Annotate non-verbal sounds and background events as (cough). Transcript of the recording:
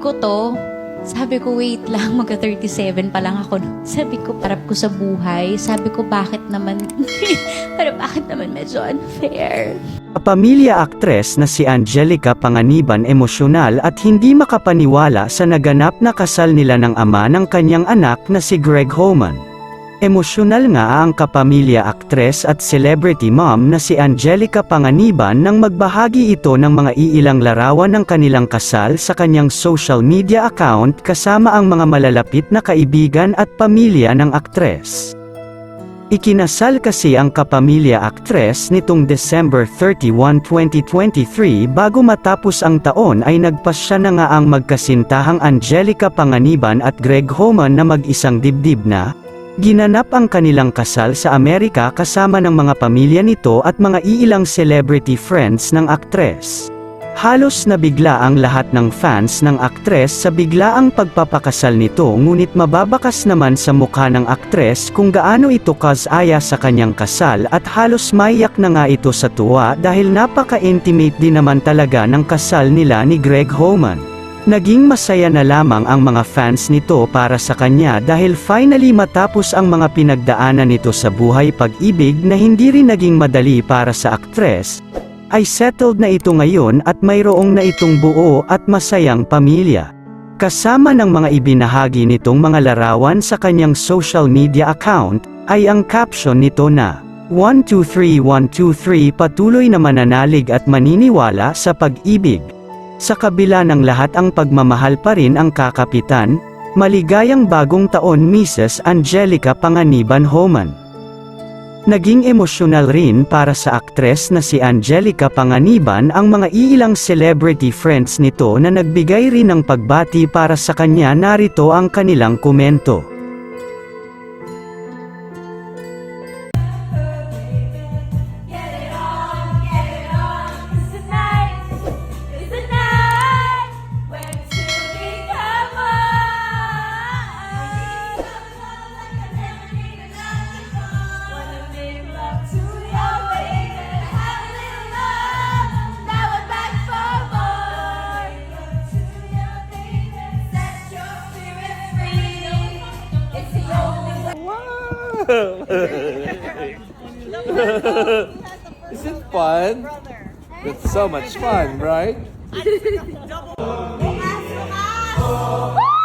ko to, sabi ko, wait lang, magka 37 pa lang ako. Sabi ko, parap ko sa buhay. Sabi ko, bakit naman, (laughs) para bakit naman medyo unfair? Pamilya aktres na si Angelica Panganiban emosyonal at hindi makapaniwala sa naganap na kasal nila ng ama ng kanyang anak na si Greg Homan. Emosyonal nga ang kapamilya aktres at celebrity mom na si Angelica Panganiban nang magbahagi ito ng mga iilang larawan ng kanilang kasal sa kanyang social media account kasama ang mga malalapit na kaibigan at pamilya ng aktres. Ikinasal kasi ang kapamilya aktres nitong December 31, 2023 bago matapos ang taon ay nagpasya na nga ang magkasintahang Angelica Panganiban at Greg Homan na mag-isang dibdib na, Ginanap ang kanilang kasal sa Amerika kasama ng mga pamilya nito at mga iilang celebrity friends ng aktres. Halos nabigla ang lahat ng fans ng aktres sa biglaang pagpapakasal nito ngunit mababakas naman sa mukha ng aktres kung gaano ito kasaya sa kanyang kasal at halos maiyak na nga ito sa tuwa dahil napaka-intimate din naman talaga ng kasal nila ni Greg Homan. Naging masaya na lamang ang mga fans nito para sa kanya dahil finally matapos ang mga pinagdaanan nito sa buhay pag-ibig na hindi rin naging madali para sa aktres, ay settled na ito ngayon at mayroong na itong buo at masayang pamilya. Kasama ng mga ibinahagi nitong mga larawan sa kanyang social media account, ay ang caption nito na, 123123 patuloy na mananalig at maniniwala sa pag-ibig. Sa kabila ng lahat ang pagmamahal pa rin ang kakapitan, maligayang bagong taon Mrs. Angelica Panganiban Homan. Naging emosyonal rin para sa aktres na si Angelica Panganiban ang mga iilang celebrity friends nito na nagbigay rin ng pagbati para sa kanya narito ang kanilang komento. (laughs) Is it fun? It's so much fun, right? (laughs)